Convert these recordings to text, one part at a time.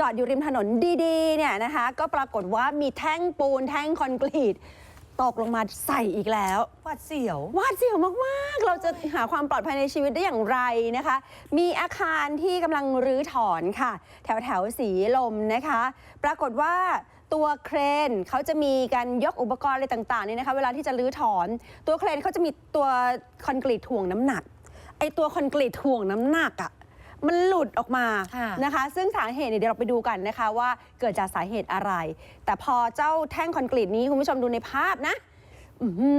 จอดอยู่ริมถนนดีๆเนี่ยนะคะก็ปรากฏว่ามีแท่งปูนแท่งคอนกรีตตกลงมาใส่อีกแล้วหวัดเสียวหวาดเสียวมากๆ เราจะหาความปลอดภัยในชีวิตได้อย่างไรนะคะ มีอาคารที่กำลังรื้อถอนค่ะ แถวแถวๆสีลมนะคะ ปรากฏว่าตัวเครนเขาจะมีการยกอุปกรณ์อะไรต่างๆเนี่ยนะคะ เวลาที่จะรื้อถอน ตัวเครนเขาจะมีตัวคอนกรีตถ่วงน้ำหนักไอตัวคอนกรีตถ่วงน้ำหนักอะ่ะ มันหลุดออกมาค่ะนะคะ ซึ่งสาเหตุเนี่ยเดี๋ยวเราไปดูกันนะคะว่าเกิดจากสาเหตุอะไร แต่พอเจ้าแท่งคอนกรีตนี้คุณผู้ชมดูในภาพนะอื้อหื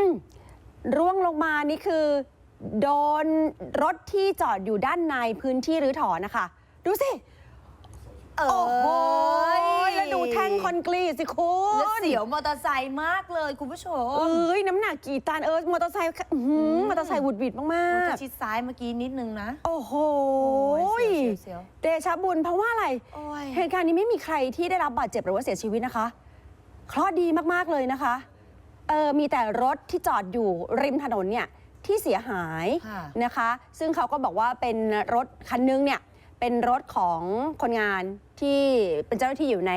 อร่วงลงมานี่คือ โดนรถที่จอดอยู่ด้านในพื้นที่รื้อถอนนะคะ ดูสิ เอโอ้โหยแล้วดูแท่งคอนกรีตสิคุแล้วณเสียวมอเตอร์ไซค์มากเลยคุณผู้ชมเอ้ยน้ำหนักกี่ตันเออมอเตอร์ไซค์อื้อหือมอเตอร์ไซค์หวุดหวิดมาโอ้กจะชิดซ้ายเมื่อกี้นิดนึงนะ ๆ โอ้โหโอ้ยเสียวเสียว เดชะบุญเพราะว่าอะไร โอ้ย เหตุการณ์นี้ไม่มีใครที่ได้รับบาดเจ็บหรือว่าเสียชีวิตนะคะ เคราะห์ดีมาก ๆ เลยนะคะ เออมีแต่รถที่จอดอยู่ริมถนนเนี่ยที่เสียหายค่ะ นะคะ ซึ่งเขาก็บอกว่าเป็นรถคันนึงเนี่ย เป็นรถของคนงานที่เป็นเจ้าหน้าที่อยู่ใน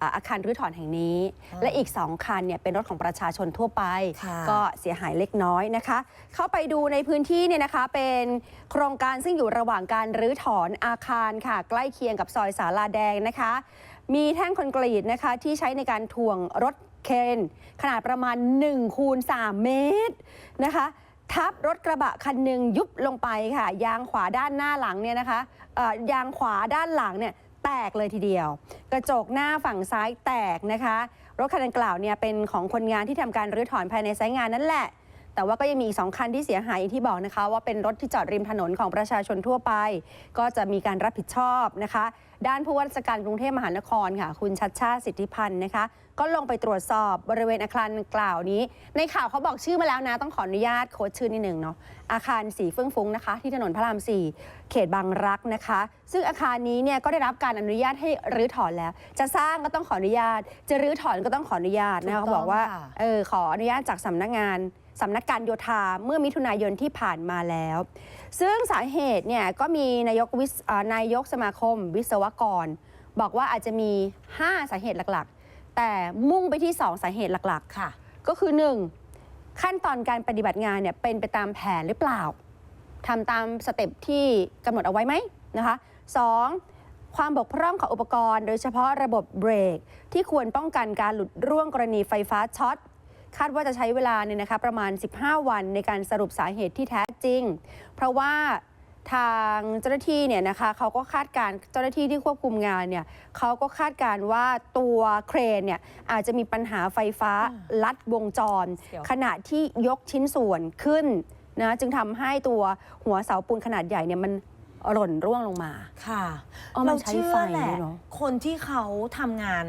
อ่าอาคารรื้อถอนแห่งนี้ และอีก 2 คันเนี่ยเป็นรถของประชาชนทั่วไป ค่ะ ก็เสียหายเล็กน้อยนะคะ เข้าไปดูในพื้นที่เนี่ยนะคะเป็นโครงการซึ่งอยู่ระหว่างการรื้อถอนอาคารค่ะ ใกล้เคียงกับซอยสาลาแดงนะคะ มีแท่งคอนกรีตนะคะที่ใช้ในการถ่วงรถเคนขนาดประมาณ1คูณ3เมตรนะคะ ทับรถกระบะคันหนึ่งยุบลงไปค่ะ ยางขวาด้านหน้าหลังเนี่ยนะคะยางขวาด้านหลังเนี่ยแตกเลยทีเดียว กระจกหน้าฝั่งซ้ายแตกนะคะ รถคันดังกล่าวเนี่ยเป็นของคนงานที่ทำการรื้อถอนภายในไซต์งานนั่นแหละ แต่ว่าก็ยังมีอีกสองคันที่เสียหายอย่างที่บอกนะคะ ว่าเป็นรถที่จอดริมถนนของประชาชนทั่วไป ก็จะมีการรับผิดชอบนะคะ ด้านผู้ว่าราชการกรุงเทพมหานครค่ะ คุณชัดชาติสิทธิพันธ์นะคะ ก็ลงไปตรวจสอบบริเวณอาคารกล่าวนี้ ในข่าวเขาบอกชื่อมาแล้วนะ ต้องขออนุญาตโค้ดชื่อนิดหนึ่งเนาะอาคารสีเฟื่องฟุ้งนะคะ ที่ถนนพระรามสี่เขตบางรักนะคะ ซึ่งอาคารนี้เนี่ยก็ได้รับการอนุญาตให้รื้อถอนแล้ว จะสร้างก็ต้องขออนุญาต จะรื้อถอนก็ต้องขออนุญาตนะคะถูกต้องเขาบอกว่าค่ะเออขออนุญาตจากสำนักงาน สำนักการโยธาเมื่อมิถุนายนที่ผ่านมาแล้ว ซึ่งสาเหตุเนี่ยก็มีนายกวิศอ่านายกสมาคม วิศวกร บอกว่าอาจจะมี 5 สาเหตุหลักๆ แต่มุ่งไปที่ 2 สาเหตุหลักค่ะๆก็คือ 1. ขั้นตอนการปฏิบัติงานเนี่ยเป็นไปตามแผนหรือเปล่าทำตามสเต็ปที่กำหนดเอาไว้ไหมนะคะ 2. ความบกพร่องของอุปกรณ์ โดยเฉพาะระบบเบรก ที่ควรป้องกันการหลุดร่วงกรณีไฟฟ้าช็อต คาดว่าจะใช้เวลาเนี่ยนะคะประมาณ 15 วันในการสรุปสาเหตุที่แท้จริง เพราะว่าทางเจ้าหน้าที่เนี่ยนะคะเขาก็คาดการณ์เจ้าหน้าที่ที่ควบคุมงานเนี่ยเขาก็คาดการณ์ว่าตัวเครนเนี่ยอาจจะมีปัญหาไฟฟ้าลัดวงจรเดี๋ยวขณะที่ยกชิ้นส่วนขึ้นนะจึงทำให้ตัวหัวเสาปูนขนาดใหญ่เนี่ยมัน หล่นร่วงลงมา ค่ะอ๋อมันใช้ไฟแหละด้วยเหรอคนที่เขาทำงาน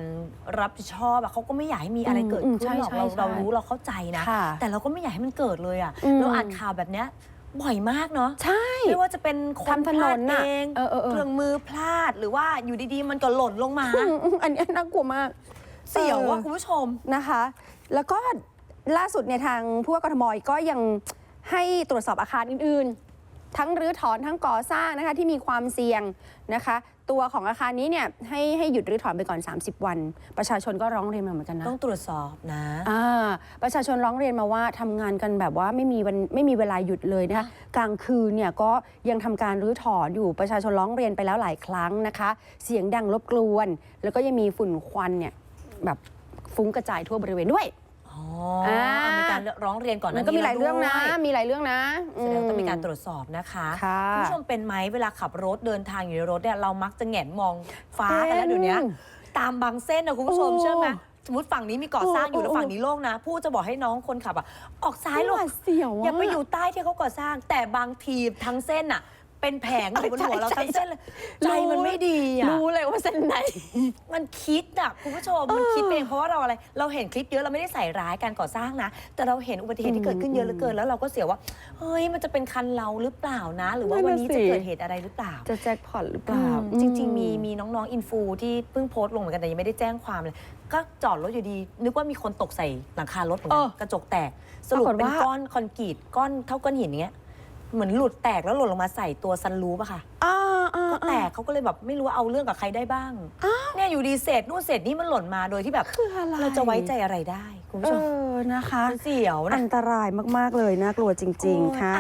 รับผิดชอบอะเขาก็ไม่อยากให้มีอะไรเกิดอืมขึ้นหรอกใช่เราใช่เรารู้เราเข้าใจนะ ค่ะแต่เราก็ไม่อยากให้มันเกิดเลยอะอืม เราอ่านข่าวแบบเนี้ยบ่อยมากเนาะใช่ ไม่ว่าจะเป็นคนทำถพนลาดนเอน่ะงเออเออเออ เครื่องมือพลาดหรือว่าอยู่ดีๆ มันก็หล่นลงมา อืมอืมอันนี้น่ากลัวมากเสียวอว่าอคุณผู้ชม นะคะ แล้วก็ล่าสุดเนี่ยทางผู้ว่ากทมก็ยังให้ตรวจสอบอาคารอื่นๆ ทั้งรื้อถอนทั้งก่อสร้างนะคะที่มีความเสี่ยงนะคะ ตัวของอาคารนี้เนี่ยให้ให้หยุดรื้อถอนไปก่อน 30 วัน ประชาชนก็ร้องเรียนมาเหมือนกันนะต้องตรวจสอบนะอ่าประชาชนร้องเรียนมาว่าทำงานกันแบบว่าไม่มีวันไม่มีเวลาหยุดเลยนะคะกลางคืนเนี่ยก็ยังทำการรื้อถอนอยู่ประชาชนร้องเรียนไปแล้วหลายครั้งนะคะ เสียงดังรบกวน แล้วก็ยังมีฝุ่นควันเนี่ยแบบฟุ้งกระจายทั่วบริเวณด้วย อ๋ออามีการร้องเรียนก่อนหมันั้นก็มีหลายเรื่องนะ มีหลายเรื่องนะแสดงว่าต้องมีการตรวจสอบนะคะค่ะณผู้ชมเป็นไหมเวลาขับรถเดินทางอยู่ในรถเนี่ยเรามักจะแหงนมองฟ้ากันแล้วเป็นเดี๋ยวนี้ตามบางเส้นนะคุณผู้ชมโอ้เชื่อไหมสมมติฝั่งนี้มีก่อสร้างอยู่โอ้แล้วโอ้ ฝั่งนี้โล่งนะ ผู้จะบอกให้น้องคนขับอะออกซ้ายหลหบวาดเสียวอย่าไปอยู่ใต้ที่เขาก่อสร้าง แต่บางทีทั้งเส้นอะ เป็นแผงอยู่บนหัวเราใช่ทั้งเส้นเลยใช่ใจมันไม่ดีอะรู้เลยว่าเส้นไหน มันคิดอะคุณผู้ชมมันคิดเองเพราะว่าเราอะไร เราเห็นคลิปเยอะเราไม่ได้ใส่ร้ายการก่อสร้างนะ แต่เราเห็นอุบัติเหตุที่เกิดขึ้นเยอะเหลือเกินแล้วเราก็เสียว่าเฮ้ยมันจะเป็นคันเราหรือเปล่านะ หรือว่านั่นวันน่ะนี้สิจะเกิดเหตุอะไรหรือเปล่า จะแจ็คพอตหรือเปล่า จริง ๆ มีมีน้องๆอินฟูที่เพิ่งโพสต์ลงเหมือนกันแต่ยังไม่ได้แจ้งความเลยก็จอดรถอยู่ดี นึกว่ามีคนตกใส่หลังคารถเหมือนกัเอนอกระจกแตกสรุปปรากฏเป็นว่าก้อนคอนกรีตก้อนเท่าก้อนหินอย่างเงี้ย เหมือนหลุดแตกแล้วหล่นลงมาใส่ตัวซันรูปอะค่ะ อ่าอ่าก็แตกกเขาก็เลยแบบไม่รู้ว่าเอาเรื่องกับใครได้บ้างเนี่ยอยู่ดีเศษนู่นเศษนี่มันหล่นมาโดยที่แบบ คืออะไรเราจะไว้ใจอะไรได้ คุณเอผู้ชมอนะคะ มันเสียวนะ อันตรายมาก ๆ เลยน่ากลัวจริง โอ้ย ๆ ค่ะ